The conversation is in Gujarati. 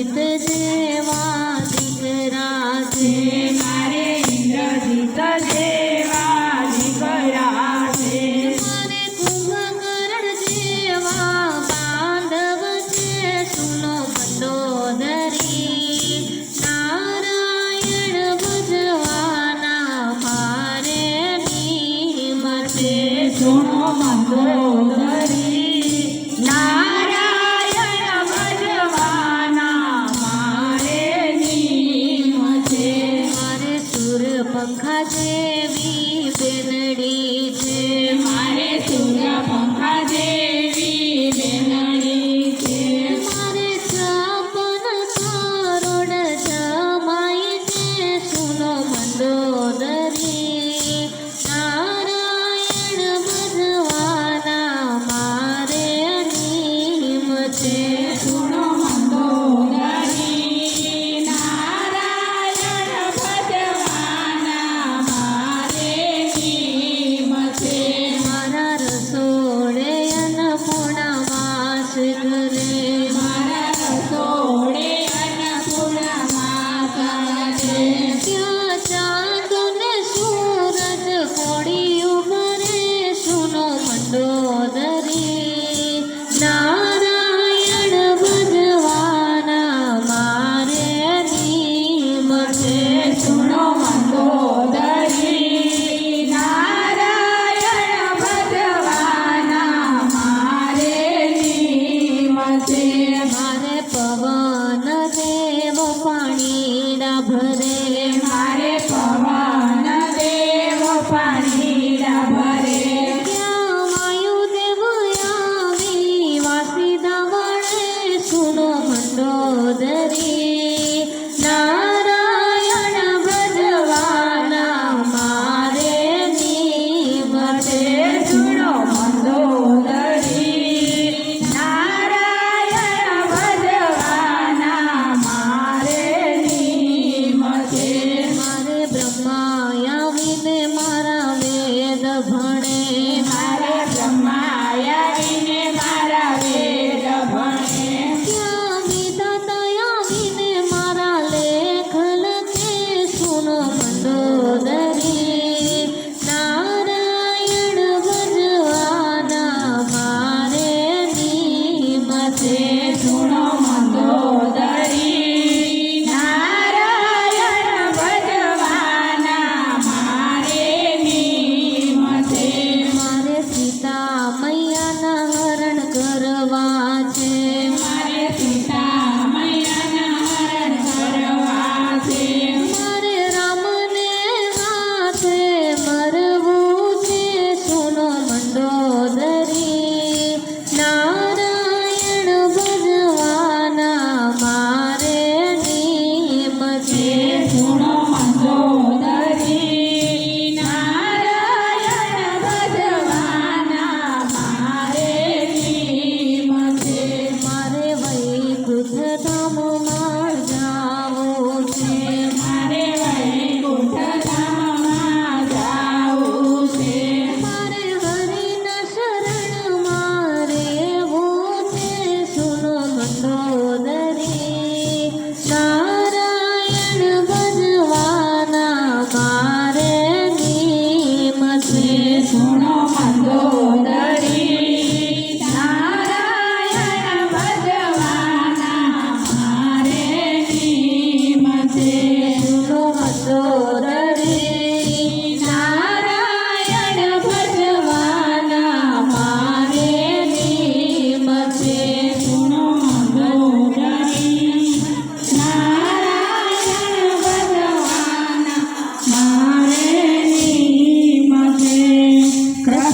ઇન્દ્રજીત જેવા દીકરા મારે ઇન્દ્રજીત જેવા દીકરા છે મારે જેવા પાંડવ છે સુનો કંદોદરી નારાયણ ભજવાના મારે નિમતે fazer. Yeah, ભણે મારા બ્રહ્માયા વિને મારા વેદ ભણે ક્યાં ગીતા તયા વિને મારા લેખ લખે સુનો મંદોદરી. નારાયણ ભજવાના મારે નિમતે. సీతామయ સોદરી નારાયણ ભજવાના મારે નિયમ છે સુનો મંદો